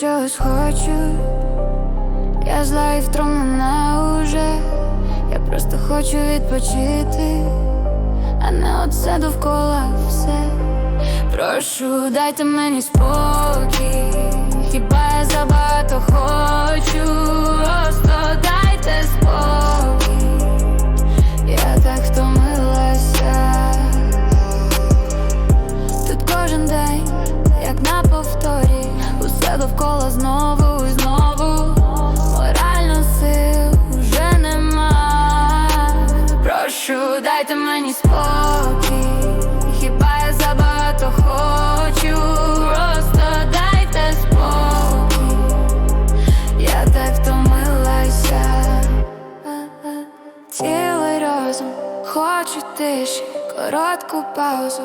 чогось хочу. Я зла і втомлена уже. Я просто хочу відпочити, а не оце довкола все. Прошу, дайте мені спокій. Хіба я забагато знову і знову. Морально сил вже нема. Прошу, дайте мені спокій. Хіба я забагато хочу? Просто дайте спокій. Я так втомилася. Цілий розум, хочу тиші, коротку паузу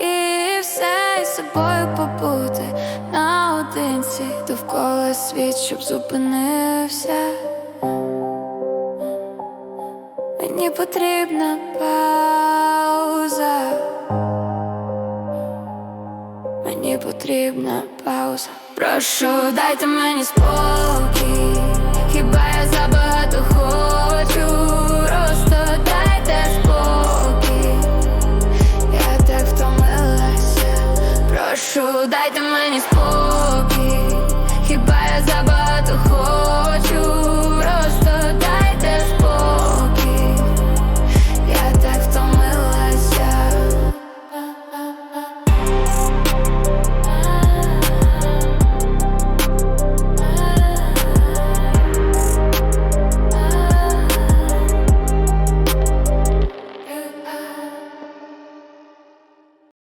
і все із собою наодинці, довкола світ, щоб зупинився. Мені потрібна пауза. Мені потрібна пауза. Прошу, дайте мені спокій, хіба я забагато хочу, Просто дайте спокій, я так втомилася, прошу, дайте мені спокій. chyba ja zabawę